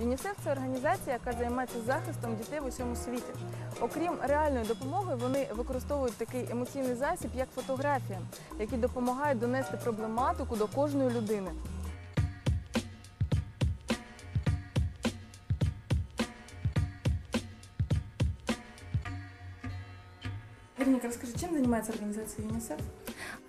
ЮНІСЕФ це організація, яка займається захистом дітей в усьому світі. Окрім реальної допомоги, вони використовують такий емоційний засіб, як фотографія, які допомагають донести проблематику до кожної людини. Вероника, расскажи, чем занимается организация ЮНИСЕФ?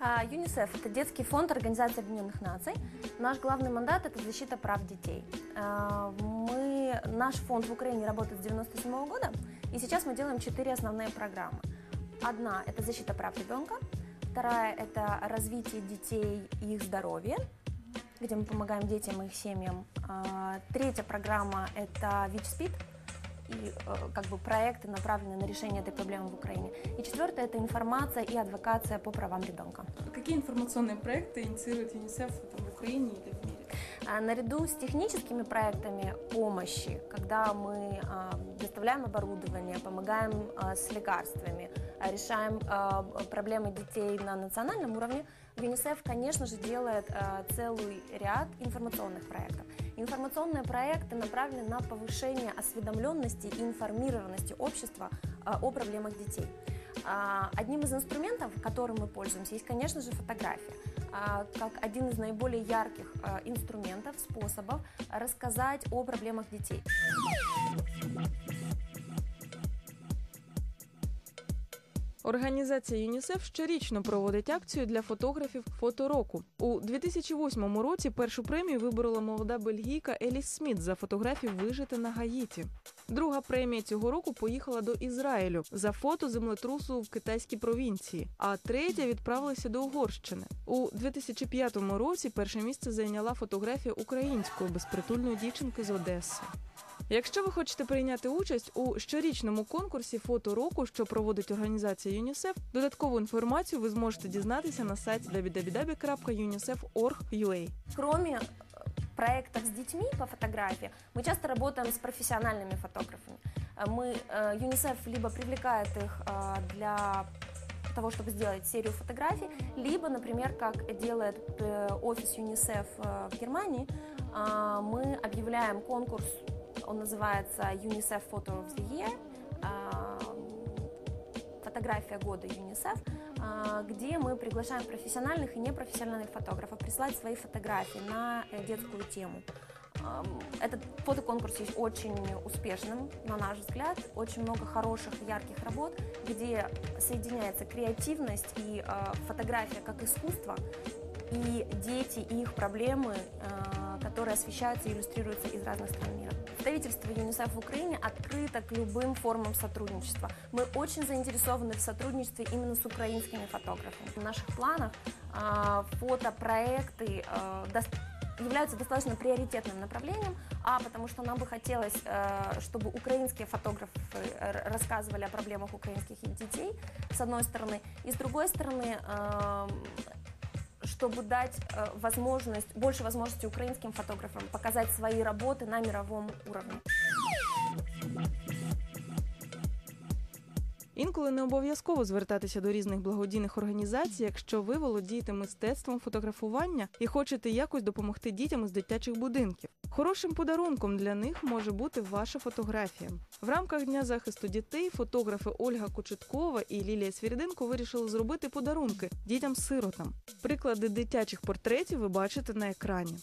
А, ЮНИСЕФ – это детский фонд Организации Объединенных Наций. Наш главный мандат – это защита прав детей. А, Мы, наш фонд в Украине работает с 1997 года, и сейчас мы делаем четыре основные программы. Одна – это защита прав ребенка, вторая – это развитие детей и их здоровье, где мы помогаем детям и их семьям. А, Третья программа – это ВИЧ-СПИД, и э, как бы проекты, направленные на решение этой проблемы в Украине. И четвертое – это информация и адвокация по правам ребенка. Какие информационные проекты инициирует ЮНИСЕФ в Украине или в мире? А Наряду с техническими проектами помощи, когда мы а, доставляем оборудование, помогаем а, с лекарствами, а, решаем а, проблемы детей на национальном уровне, ЮНИСЕФ, конечно же, делает а, целый ряд информационных проектов. Информационные проекты направлены на повышение осведомленности и информированности общества а, о проблемах детей. А, Одним из инструментов, которым мы пользуемся, есть, конечно же, фотография, а, как один из наиболее ярких инструментов, способов рассказать о проблемах детей. Організація ЮНІСЕФ щорічно проводить акцію для фотографів фотороку. У 2008 році першу премію виборола молода бельгійка Еліс Сміт за фотографію «Вижити на Гаїті. Друга премія цього року поїхала до Ізраїлю за фото землетрусу в китайській провінції, а третя відправилася до Угорщини. У 2005 році перше місце зайняла фотографія української безпритульної дівчинки з Одеси. Якщо ви хочете прийняти участь у щорічному конкурсі фото року, що проводить організація ЮНІСЕФ, додаткову інформацію ви зможете дізнатися на сайті www.unicef.org.ua. Кроме э, проектов с детьми по фотографии, мы часто работаем с профессиональными фотографами. Э, Мы, э, ЮНИСЕФ либо привлекает их э, для того, чтобы сделать серию фотографий, либо, например, как делает э, офис ЮНИСЕФ э, в Германии, а, мы объявляем конкурс, он называется UNICEF Photo of the Year, фотография года ЮНИСЕФ, а, где мы приглашаем профессиональных и непрофессиональных фотографов прислать свои фотографии на э, детскую тему. Этот фотоконкурс очень успешным, на наш взгляд, очень много хороших, ярких работ, где соединяется креативность и э, фотография как искусство, и дети, и их проблемы, э, которые освещаются и иллюстрируются из разных стран мира. Представительство ЮНИСЕФ в Украине открыто к любым формам сотрудничества. Мы очень заинтересованы в сотрудничестве именно с украинскими фотографами. В наших планах э, фотопроекты э, дос- являются достаточно приоритетным направлением, а потому что нам бы хотелось, э, чтобы украинские фотографы э, рассказывали о проблемах украинских детей, с одной стороны, и с другой стороны, э, чтобы дать э, возможность, больше возможности украинским фотографам показать свои работы на мировом уровне. Інколи не обов'язково звертатися до різних благодійних організацій, якщо ви володієте мистецтвом фотографування і хочете якось допомогти дітям із дитячих будинків. Хорошим подарунком для них може бути ваша фотографія. В рамках дня захисту дітей фотографи Ольга Кочеткова і Лілія Свіріденко вирішили зробити подарунки дітям-сиротам. Приклади дитячих портретів ви бачите на екрані.